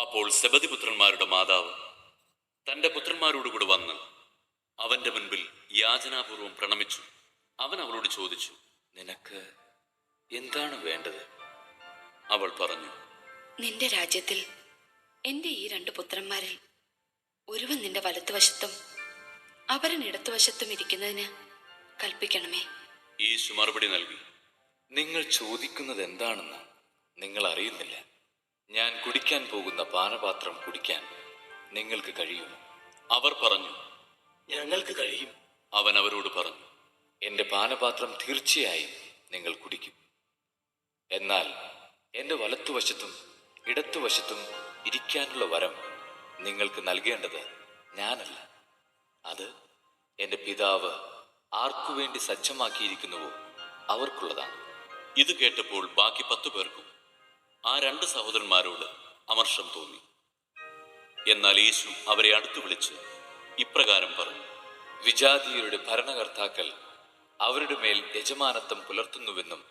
അപ്പോൾ സെബദിപുത്രന്മാരുടെ മാതാവ് തന്റെ പുത്രന്മാരോടുകൂടെ വന്ന് അവന്റെ മുൻപിൽ യാചനാപൂർവം പ്രണമിച്ചു. അവൻ അവളോട് ചോദിച്ചു നിനക്ക് എന്താണ് വേണ്ടത്? അവൾ പറഞ്ഞു നിന്റെ രാജ്യത്തിൽ എന്റെ ഈ രണ്ട് പുത്രന്മാരിൽ ഒരുവൻ നിന്റെ വലത്തുവശത്തും അവരൻ ഇടത്തുവശത്തും ഇരിക്കുന്നതിന് കൽപ്പിക്കണമേ. യേശു മറുപടി നൽകി നിങ്ങൾ ചോദിക്കുന്നത് എന്താണെന്ന് നിങ്ങൾ അറിയുന്നില്ല. ഞാൻ കുടിക്കാൻ പോകുന്ന പാനപാത്രം കുടിക്കാൻ നിങ്ങൾക്ക് കഴിയും അവർ പറഞ്ഞു ഞങ്ങൾക്ക് കഴിയും. അവൻ അവരോട് പറഞ്ഞു എന്റെ പാനപാത്രം തീർച്ചയായും നിങ്ങൾ കുടിക്കും. എന്നാൽ എന്റെ വലത്തുവശത്തും ഇടത്തുവശത്തും ഇരിക്കാനുള്ള വരം നിങ്ങൾക്ക് നൽകേണ്ടത് ഞാനല്ല. അത് എന്റെ പിതാവ് ആർക്കുവേണ്ടി സജ്ജമാക്കിയിരിക്കുന്നുവോ അവർക്കുള്ളതാണ്. ഇത് കേട്ടപ്പോൾ ബാക്കി പത്തു പേർക്കും ആ രണ്ട് സഹോദരന്മാരോട് അമർഷം തോന്നി. എന്നാൽ യേശു അവരെ അടുത്തു വിളിച്ച് ഇപ്രകാരം പറഞ്ഞു വിജാതീയരുടെ ഭരണകർത്താക്കൾ അവരുടെ മേൽ യജമാനത്വം പുലർത്തുന്നുവെന്നും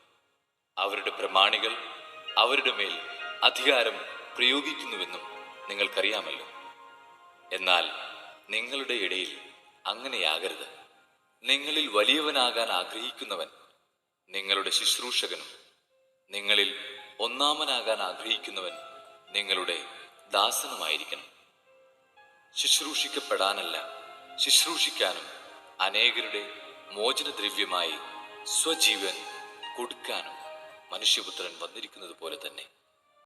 അവരുടെ പ്രമാണികൾ അവരുടെ മേൽ അധികാരം പ്രയോഗിക്കുന്നുവെന്നും നിങ്ങൾക്കറിയാമല്ലോ. എന്നാൽ നിങ്ങളുടെ ഇടയിൽ അങ്ങനെയാകരുത്. നിങ്ങളിൽ വലിയവനാകാൻ ആഗ്രഹിക്കുന്നവൻ നിങ്ങളുടെ ശുശ്രൂഷകനും നിങ്ങളിൽ ഒന്നാമനാകാൻ ആഗ്രഹിക്കുന്നവൻ നിങ്ങളുടെ ദാസനുമായിരിക്കണം. ശുശ്രൂഷിക്കപ്പെടാനല്ല ശുശ്രൂഷിക്കാനും അനേകരുടെ മോചനദ്രവ്യമായി സ്വജീവൻ കൊടുക്കാനും മനുഷ്യപുത്രൻ വന്നിരിക്കുന്നത് പോലെ തന്നെ.